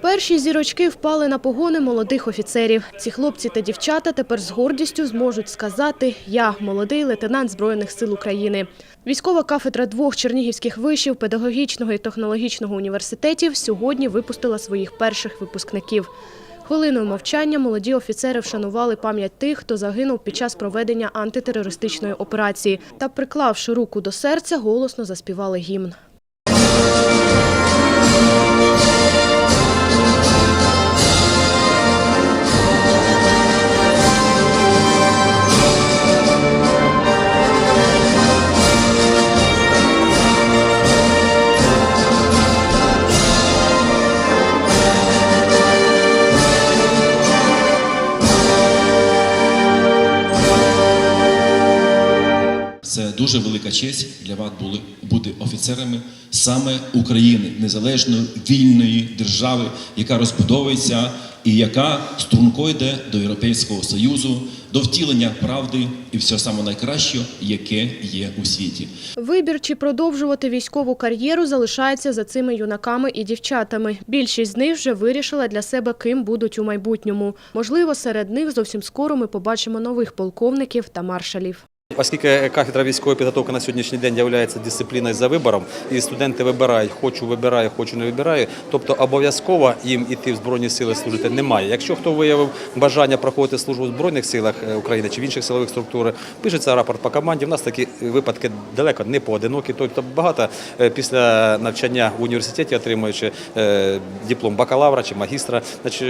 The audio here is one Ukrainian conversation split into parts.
Перші зірочки впали на погони молодих офіцерів. Ці хлопці та дівчата тепер з гордістю зможуть сказати «Я – молодий лейтенант Збройних сил України». Військова кафедра двох чернігівських вишів педагогічного і технологічного університетів сьогодні випустила своїх перших випускників. Хвилиною мовчання молоді офіцери вшанували пам'ять тих, хто загинув під час проведення антитерористичної операції та, приклавши руку до серця, голосно заспівали гімн. Дуже велика честь для вас були бути офіцерами саме України, незалежної вільної держави, яка розбудовується і яка струнко йде до Європейського Союзу, до втілення правди і всього самого найкращого, яке є у світі. Вибір чи продовжувати військову кар'єру залишається за цими юнаками і дівчатами. Більшість з них вже вирішила для себе, ким будуть у майбутньому. Можливо, серед них зовсім скоро ми побачимо нових полковників та маршалів. Оскільки кафедра військової підготовки на сьогоднішній день є дисципліною за вибором, і студенти вибирають, хочу вибираю, хочу не вибираю, тобто обов'язково їм іти в Збройні сили служити немає. Якщо хто виявив бажання проходити службу в Збройних силах е, України чи в інших силових структурах, пишеться рапорт по команді. У нас такі випадки далеко не поодинокі. Тобто багато е, після навчання в університеті, отримуючи е, диплом бакалавра чи магістра,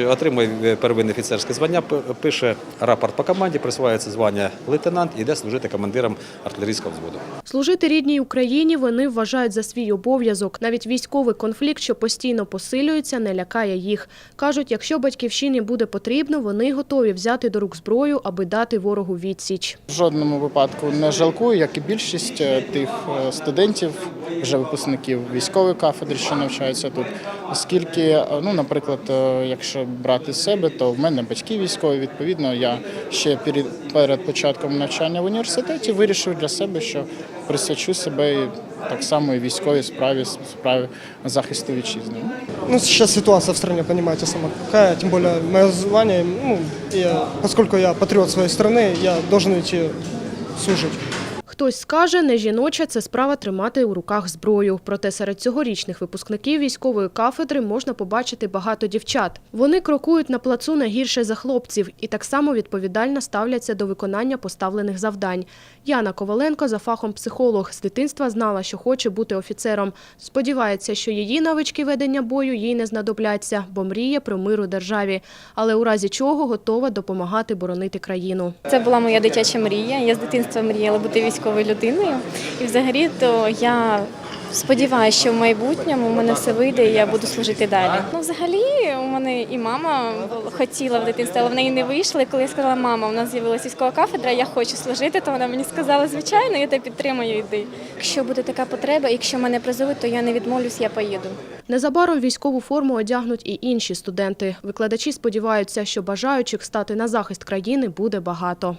отримує первинне офіцерське звання, пише рапорт по команді, присвається звання лейтенант і йде служити командиром артилерійського взводу. Служити рідній Україні вони вважають за свій обов'язок. Навіть військовий конфлікт, що постійно посилюється, не лякає їх. Кажуть, якщо батьківщині буде потрібно, вони готові взяти до рук зброю, аби дати ворогу відсіч. В жодному випадку не жалкую, як і більшість е, тих е, студентів, вже випускників військової кафедри, що навчаються тут. Оскільки, е, ну, наприклад, якщо брати з себе, то в мене батьки військові. Відповідно, я ще перед, перед початком навчання в університеті вирішив для себе, що присвячу себе так само і військовій справі, справі захисту вітчизни. Ну, сейчас ситуация в стране, понимаете, сама какая, тем более мое звание, ну, я, поскольку я патриот своей страны, я должен идти служить. Хтось скаже, не жіноча це справа тримати у руках зброю. Проте серед цьогорічних випускників військової кафедри можна побачити багато дівчат. Вони крокують на плацу не гірше за хлопців і так само відповідально ставляться до виконання поставлених завдань. Яна Коваленко за фахом психолог з дитинства знала, що хоче бути офіцером. Сподівається, що її навички ведення бою їй не знадобляться, бо мріє про мир у державі. Але у разі чого готова допомагати боронити країну. Це була моя дитяча мрія. Я з дитинства мріяла бути військовою людиною. І взагалі то я сподіваюся, що в майбутньому у мене все вийде і я буду служити далі. Ну, взагалі, у мене і мама хотіла в дитинстві, але в неї не вийшло. І коли я сказала, мама, у нас з'явилася військова кафедра, я хочу служити, то вона мені сказала, звичайно, я тебе підтримую, йди. Якщо буде така потреба, якщо мене призовуть, то я не відмовлюсь, я поїду. Незабаром військову форму одягнуть і інші студенти. Викладачі сподіваються, що бажаючих стати на захист країни буде багато.